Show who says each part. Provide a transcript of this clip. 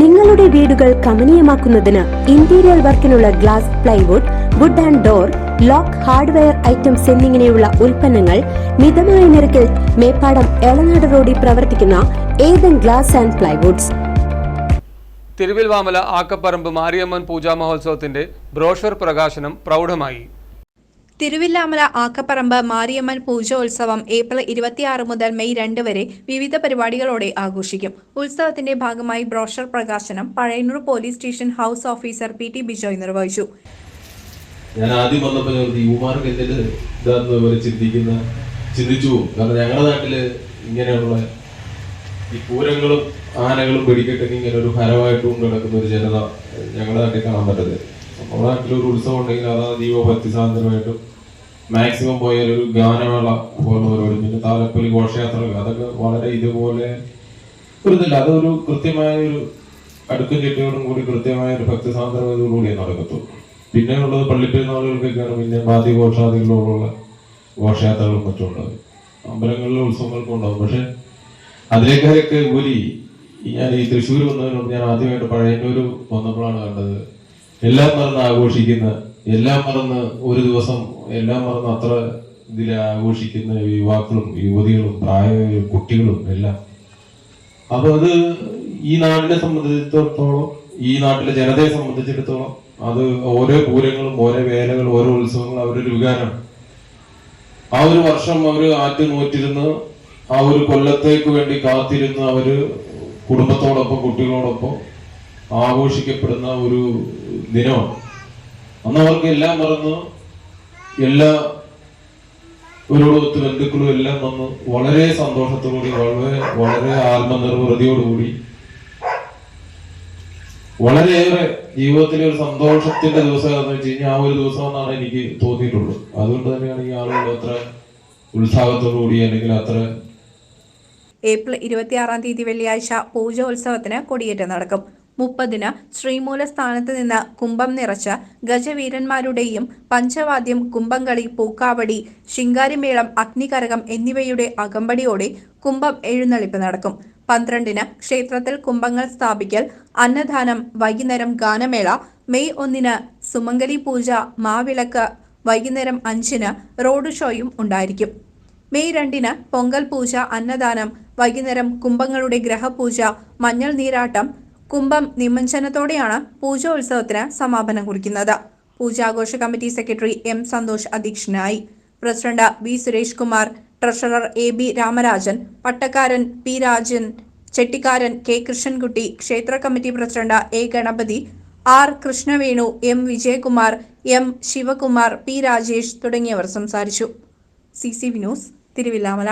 Speaker 1: നിങ്ങളുടെ വീടുകൾ കമനീയമാക്കുന്നതിന് interior വർക്കിനുള്ള glass plywood wood and door lock hardware items എന്നിങ്ങനെയുള്ള ഉൽപ്പന്നങ്ങൾ മിതമായ നിരക്കിൽ മേപ്പാടം എളനാട് റോഡിൽ പ്രവർത്തിക്കുന്ന Ethan glass and plywoods
Speaker 2: Thiruvilwamala Akkaparambu Mariamman പൂജാ മഹോത്സവത്തിന്റെ ബ്രോഷർ പ്രകാശനം പ്രൗഢമായി.
Speaker 3: തിരുവില്ലാമല ആക്കപ്പറമ്പ് മാരിയമ്മൻ പൂജോത്സവം ഏപ്രിൽ ഇരുപത്തിയാറ് മുതൽ മെയ് രണ്ട് വരെ വിവിധ പരിപാടികളോടെ ആഘോഷിക്കും. ഉത്സവത്തിന്റെ ഭാഗമായി ബ്രോഷർ പ്രകാശനം Pazhayannur police station house officer P T Bijoy നിർവഹിച്ചു.
Speaker 4: ഞാൻ ആദ്യം വന്നപ്പോൾ ചിന്തിക്കുന്ന ചിന്തിച്ചു. കാരണം ഞങ്ങളുടെ ഇങ്ങനെയുള്ള ഈ പൂരങ്ങളും ആനകളും പിടിക്കട്ടെങ്കിൽ ഇങ്ങനെ ഒരു ഹരമായിട്ടും കിടക്കുന്ന ഒരു ജനത ഞങ്ങളുടെ നാട്ടിൽ കാണാൻ പറ്റത് നമ്മുടെ ഒരു ഉത്സവം ഉണ്ടെങ്കിൽ അതാ ദീപഭക്തി സാന്ദ്രമായിട്ടും മാക്സിമം പോയാൽ ഒരു ഗാനമേള പോലെ പരിപാടി പിന്നെ താലപ്പൊലി ഘോഷയാത്രകൾ അതൊക്കെ വളരെ ഇതുപോലെ ഒരു ഇതില്ല അതൊരു കൃത്യമായ ഒരു അടുക്കും ചിട്ടയോടും കൂടി കൃത്യമായ ഒരു ഭക്തി സാന്ദ്രതയോടുകൂടിയേ നടക്കത്തുള്ളൂ. പിന്നെ ഉള്ളത് പള്ളിപ്പെരുന്നാളുകൾക്കൊക്കെയാണ് പിന്നെ വാദ്യഘോഷാദികളോടുള്ള ഘോഷയാത്രകളും മറ്റും ഉണ്ടാവും അമ്പലങ്ങളിലെ ഉത്സവങ്ങൾക്കും ഉണ്ടാവും പക്ഷെ അതിലേക്കാരൊക്കെ ഉപരി ഞാൻ ഈ തൃശ്ശൂർ വന്നതിനോട് ഞാൻ ആദ്യമായിട്ട് പഴയന്നൂർ വന്നപ്പോഴാണ് കണ്ടത് എല്ലാം മറന്ന് ആഘോഷിക്കുന്ന എല്ലാം മറന്ന് ഒരു ദിവസം എല്ലാം മറന്ന് അത്ര ഇതിൽ ആഘോഷിക്കുന്ന യുവാക്കളും യുവതികളും പ്രായ കുട്ടികളും എല്ലാം. അപ്പൊ അത് ഈ നാടിനെ സംബന്ധിച്ചിടത്തോളം ഈ നാട്ടിലെ ജനതയെ സംബന്ധിച്ചിടത്തോളം അത് ഓരോ പൂരങ്ങളും ഓരോ വേലകളും ഓരോ ഉത്സവങ്ങളും അവരൊരു വികാരമാണ്. ആ ഒരു വർഷം അവർ ആറ്റു നോറ്റിരുന്ന് ആ ഒരു കൊല്ലത്തേക്ക് വേണ്ടി കാത്തിരുന്ന് അവർ കുടുംബത്തോടൊപ്പം കുട്ടികളോടൊപ്പം ആഘോഷിക്കപ്പെടുന്ന ഒരു ദിനമാണ്. അന്ന് അവർക്ക് എല്ലാം മറന്ന്. എല്ലാ ഒരോടൊത്ത് ബന്ധുക്കളും എല്ലാം വന്ന്. വളരെ സന്തോഷത്തോടുകൂടി വളരെ വളരെ ആത്മനിർവൃതിയോടുകൂടി. വളരെയേറെ ജീവിതത്തിലെ ഒരു സന്തോഷത്തിന്റെ ദിവസം എന്ന് വെച്ച് കഴിഞ്ഞാൽ ആ ഒരു ദിവസം എന്നാണ് എനിക്ക് തോന്നിയിട്ടുള്ളത്. അതുകൊണ്ട് തന്നെയാണ് ഈ ആളുകൾ അത്ര ഉത്സാഹത്തോടുകൂടി അല്ലെങ്കിൽ അത്ര
Speaker 3: ഏപ്രിൽ ഇരുപത്തിയാറാം തീയതി വെള്ളിയാഴ്ച പൂജോത്സവത്തിന് കൊടിയേറ്റം നടക്കും. മുപ്പതിന് ശ്രീമൂല സ്ഥാനത്ത് നിന്ന് കുംഭം നിറച്ച ഗജവീരന്മാരുടെയും പഞ്ചവാദ്യം കുംഭംകളി പൂക്കാവടി ശിങ്കാരിമേളം അഗ്നികരകം എന്നിവയുടെ അകമ്പടിയോടെ കുംഭം എഴുന്നള്ളിപ്പ് നടക്കും. പന്ത്രണ്ടിന് ക്ഷേത്രത്തിൽ കുംഭങ്ങൾ സ്ഥാപിക്കൽ അന്നദാനം വൈകുന്നേരം ഗാനമേള മെയ് ഒന്നിന് സുമംഗലി പൂജ മാവിളക്ക് വൈകുന്നേരം അഞ്ചിന് റോഡ് ഷോയും ഉണ്ടായിരിക്കും. മെയ് രണ്ടിന് പൊങ്കൽ പൂജ അന്നദാനം വൈകുന്നേരം കുംഭങ്ങളുടെ ഗ്രഹപൂജ മഞ്ഞൾ നീരാട്ടം കുംഭം നിമഞ്ജനത്തോടെയാണ് പൂജോത്സവത്തിന് സമാപനം കുറിക്കുന്നത്. പൂജാഘോഷ കമ്മിറ്റി സെക്രട്ടറി എം സന്തോഷ് അധ്യക്ഷനായി. President B Suresh Kumar treasurer A B Ramarajan പട്ടക്കാരൻ P Rajan ചെട്ടിക്കാരൻ K Krishnankutty ക്ഷേത്ര committee president A Ganapathi R Krishnavenu M Vijayakumar M Sivakumar P Rajesh തുടങ്ങിയവർ സംസാരിച്ചു. C C Vinos Thiruvilwamala.